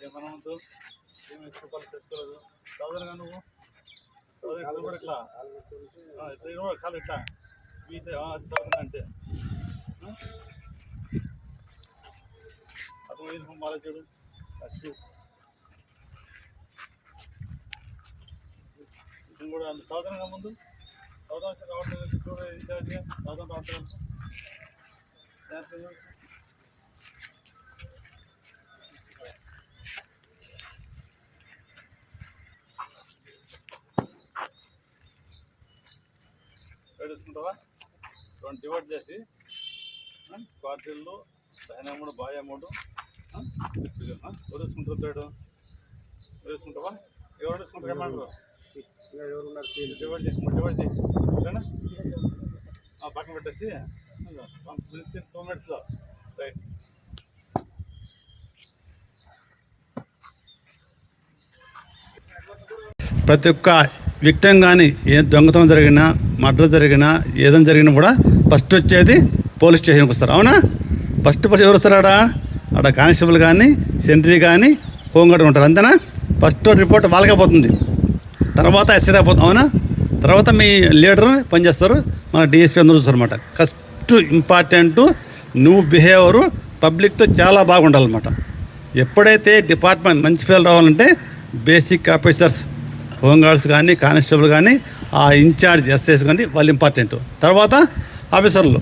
వాళ్ళు తెచ్చుకోలేదు చదవరుగా నువ్వు? చదువు ఇట్లా కూడా ఇట్లా? ఆ, ఇట్లా కూడా కాలు ఇట్లా? మీతో ఆ, అది చదువుతున్నా అంటే. అతను యూనిఫామ్ బాగా చూడు. అచ్చు ఇతను కూడా చదువుతున్నా ముందు చదువు రావట్లేదు చూడ ఇన్ఛార్జ్గా చదువు రావట్లేదు. జాగ్రత్తగా చూడు. ఏడుస్తుంటావా రెండు డివైడ్ చేసి స్క్వార్టీల్లో సైన్ అమౌంట్ బాయ్ అమౌంట్ వదిలేసుకుంటారు థర్డ్ వదిలేసుకుంటావా ఎవరు వదిలేసుకుంటారు ఏమంటారు డివైడ్ చేసి డివైడ్ చేసి ఓకేనా ఆ, పక్కన పెట్టేసి టూ మినిట్స్లో రైట్ ప్రతి ఒక్క వ్యక్తం కానీ ఏ దొంగతనం జరిగినా మర్డర్ జరిగినా ఏదైనా జరిగినా కూడా ఫస్ట్ వచ్చేది పోలీస్ స్టేషన్కి వస్తారు. అవునా? ఫస్ట్ ఫస్ట్ ఎవరు వస్తారు ఆడ? ఆడ కానిస్టేబుల్ కానీ సెంట్రీ కానీ హోంగార్డ్ ఉంటారు. అంతేనా? ఫస్ట్ రిపోర్ట్ వాళ్ళకే పోతుంది. తర్వాత ఎస్ఐ పోతుంది. అవునా? తర్వాత మీ లీడర్ పనిచేస్తారు. మన డిఎస్పీ అందరూ చూస్తారు అనమాట ఫస్ట్ ఇంపార్టెంట్ నువ్వు బిహేవియర్ పబ్లిక్తో చాలా బాగుండాలన్నమాట. ఎప్పుడైతే డిపార్ట్మెంట్ మంచి పేరు రావాలంటే బేసిక్ ఆఫీసర్స్ హోంగార్డ్స్ కానీ కానిస్టేబుల్ కానీ ఆ ఇన్ఛార్జ్ ఎస్ఎస్ కానీ వాళ్ళు ఇంపార్టెంట్. తర్వాత ఆఫీసర్లు.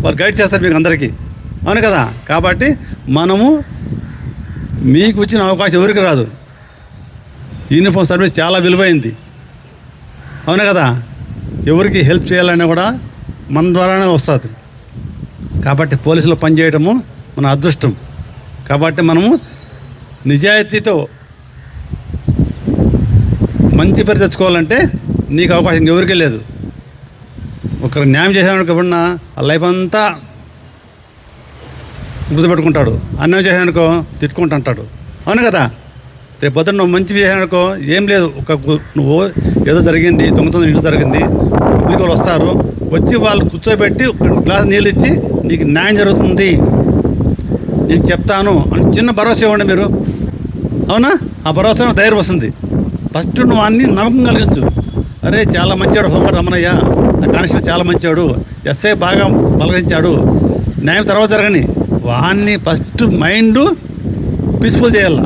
వాళ్ళు గైడ్ చేస్తారు మీకు అందరికీ. అవును కదా? కాబట్టి మనము మీకు వచ్చిన అవకాశం ఎవరికి రాదు. యూనిఫామ్ సర్వీస్ చాలా విలువైంది. అవును కదా? ఎవరికి హెల్ప్ చేయాలన్నా కూడా మన ద్వారానే వస్తుంది. కాబట్టి పోలీసులు పనిచేయటము మన అదృష్టం. కాబట్టి మనము నిజాయితీతో మంచి పేరు తెచ్చుకోవాలంటే నీకు అవకాశం ఎవరికీ లేదు. ఒకరు న్యాయం చేసామనుకో ఎప్పుడన్నా ఆ లైఫ్ అంతా గుర్తుపెట్టుకుంటాడు. అన్యాయం చేసానుకో తిట్టుకుంటూ అంటాడు అవును కదా? రేపు పొద్దున్న నువ్వు మంచి చేసానుకో ఏం లేదు. ఒక నువ్వు ఏదో జరిగింది దొంగతనం ఇల్లు జరిగింది పబ్లిక్ వాళ్ళు వస్తారు వచ్చి వాళ్ళు కూర్చోబెట్టి ఒక గ్లాస్ నీళ్ళు ఇచ్చి నీకు న్యాయం జరుగుతుంది. నేను చెప్తాను అని చిన్న భరోసా ఇవ్వండి మీరు. అవునా? ఆ భరోసా ధైర్యం వస్తుంది. ఫస్ట్ నువ్వు అన్ని నమ్మకం కలిగించు అరే చాలా మంచివాడు హోంగార్డ్ రమణయ్య. ఆ కానిస్టేబుల్ చాలా మంచివాడు. ఎస్ఐ బాగా పలకరించాడు న్యాయం తర్వాత జరగని. వాడిని ఫస్ట్ మైండ్ పీస్ఫుల్ చేయాల.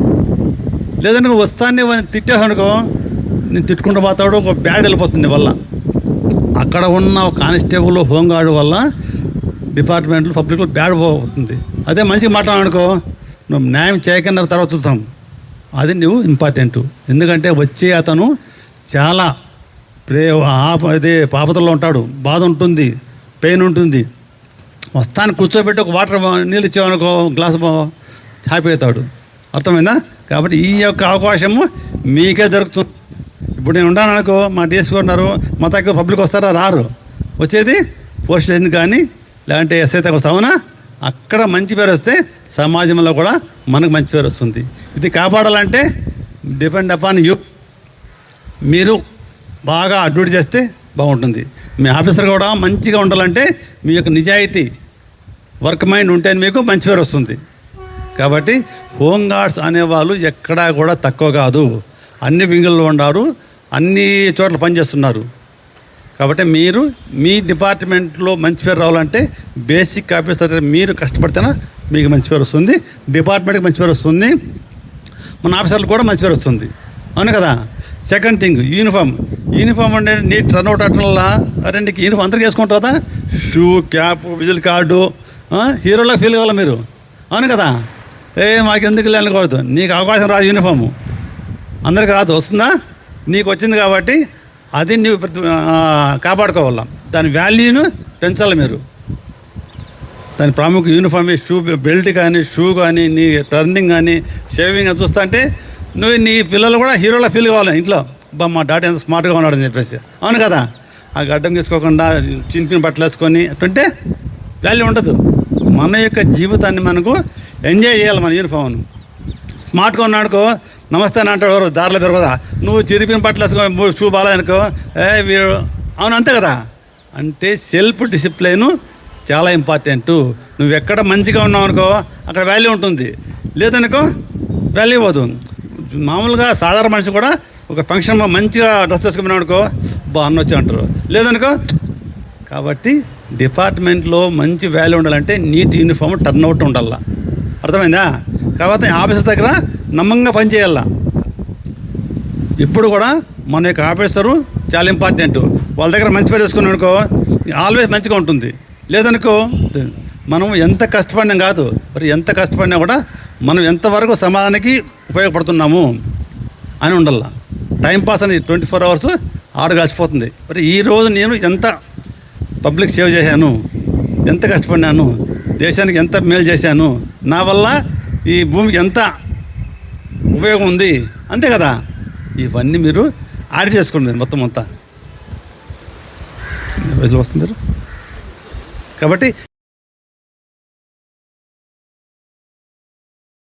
లేదంటే నువ్వు వస్తానే వాడిని తిట్టావు అనుకో నేను తిట్టుకుంటూ పోతాడు ఒక బ్యాడ్ వెళ్ళిపోతుంది వల్ల. అక్కడ ఉన్న కానిస్టేబుల్ హోంగార్డు వల్ల డిపార్ట్మెంట్లో పబ్లిక్లో బ్యాడ్ పోతుంది. అదే మంచిగా మాట్లాడనుకో నువ్వు న్యాయం చేయకుండా తర్వాత చూస్తాం అది నువ్వు ఇంపార్టెంట్. ఎందుకంటే వచ్చే అతను చాలా ప్రే అదే పాపతల్లో ఉంటాడు. బాధ ఉంటుంది పెయిన్ ఉంటుంది. వస్తాను కూర్చోబెట్టి ఒక వాటర్ నీళ్ళు ఇచ్చామనుకో గ్లాస్ హ్యాపీ అవుతాడు అర్థమైందా? కాబట్టి ఈ యొక్క అవకాశము మీకే దొరుకుతుంది ఇప్పుడు నేను ఉన్నాను అనుకో మా డిఎస్పీ ఉన్నారు మా దగ్గర పబ్లిక్ వస్తారా? రారు. వచ్చేది పోలీస్ స్టేషన్ కానీ లేదంటే ఎస్ఐ దగ్గర వస్తా అక్కడ మంచి పేరు వస్తే సమాజంలో కూడా మనకు మంచి పేరు వస్తుంది. ఇది కాపాడాలంటే డిపెండ్ అపాన్ యూ మీరు బాగా డ్యూటీ చేస్తే బాగుంటుంది. మీ ఆఫీసర్ కూడా మంచిగా ఉండాలంటే మీ యొక్క నిజాయితీ వర్క్ మైండ్ ఉంటే మీకు మంచి పేరు వస్తుంది. కాబట్టి హోమ్ గార్డ్స్ అనేవాళ్ళు ఎక్కడా కూడా తక్కువ కాదు. అన్ని వింగుల్లో ఉన్నారు అన్ని చోట్ల పనిచేస్తున్నారు కాబట్టి మీరు మీ డిపార్ట్మెంట్లో మంచి పేరు రావాలంటే బేసిక్ ఆఫీసర్ మీరు కష్టపడితేనే మీకు మంచి పేరు వస్తుంది. డిపార్ట్మెంట్కి మంచి పేరు వస్తుంది. మన ఆఫీసర్లకు కూడా మంచి పేరు వస్తుంది. అవును కదా? Second thing uniform. యూనిఫామ్ అంటే నీట్ రన్అట్ అట్లా అరే నీకు యూనిఫామ్ అందరికి వేసుకుంటారు షూ క్యాప్ విజిల్ కార్డు హీరోలా ఫీల్ కావాలి మీరు? అవును కదా? ఏ మాకు ఎందుకు వెళ్ళకూడదు నీకు అవకాశం రాదు యూనిఫాము. అందరికి రాదు వస్తుందా? నీకు వచ్చింది కాబట్టి అది నీవు ప్రతి- కాపాడుకోవాలా. దాని వాల్యూను పెంచాలి మీరు. దాని ప్రాముఖ్య యూనిఫామ్ షూ బెల్ట్ కానీ షూ కానీ నీ టర్నింగ్ కానీ షేవింగ్ అని చూస్తా అంటే నువ్వు నీ పిల్లలు కూడా హీరోలా ఫీల్ కావాలి. ఇంట్లో బా మా డాడీ ఎంత స్మార్ట్గా ఉన్నాడని చెప్పేసి. అవును కదా? ఆ గడ్డం తీసుకోకుండా చిన్న బట్టలు వేసుకొని అటుంటే వాల్యూ ఉండదు. మన యొక్క జీవితాన్ని మనకు ఎంజాయ్ చేయాలి మన యూనిఫామ్ను స్మార్ట్గా ఉన్నాడుకో నమస్తే అని అంటాడు ఎవరు? దారిలో పెరగదా నువ్వు చిరిపిన బట్టలు వేసుకో షూ బాగాలనుకో ఏ వీడు అవును అంతే కదా? అంటే సెల్ఫ్ డిసిప్లిన్ చాలా ఇంపార్టెంట్ నువ్వు ఎక్కడ మంచిగా ఉన్నావు అనుకో అక్కడ వాల్యూ ఉంటుంది. లేదనుకో వాల్యూ పోదు. మామూలుగా సాధారణ మనిషి కూడా ఒక ఫంక్షన్ మంచిగా డ్రెస్ వేసుకుని అనుకో బా అన్న అంటారు. లేదనుకో కాబట్టి డిపార్ట్మెంట్లో మంచి వాల్యూ ఉండాలంటే నీట్ యూనిఫామ్ టర్న్ అవుట్ ఉండాల. అర్థమైందా? కాబట్టి ఆఫీసర్ దగ్గర నమ్మంగా పనిచేయాల ఇప్పుడు కూడా మన యొక్క ఆఫీసరు చాలా ఇంపార్టెంట్ వాళ్ళ దగ్గర మంచి పేరు వేసుకున్నాం అనుకో ఆల్వేస్ మంచిగా ఉంటుంది. లేదనుకో మనం ఎంత కష్టపడినాం కాదు మరి ఎంత కష్టపడినా కూడా మనం ఎంతవరకు సమాజానికి ఉపయోగపడుతున్నాము అని ఉండాల. టైం పాస్ అనేది ట్వంటీ ఫోర్ అవర్స్ ఆడ కలిసిపోతుంది మరి ఈ రోజు నేను ఎంత పబ్లిక్ సేవ్ చేశాను ఎంత కష్టపడినాను దేశానికి ఎంత మేలు చేశాను నా వల్ల ఈ భూమికి ఎంత ఉపయోగం ఉంది అంతే కదా? ఇవన్నీ మీరు ఆడిట్ చేసుకోండి మీరు మొత్తం అంతా. రోజులు కాబట్టి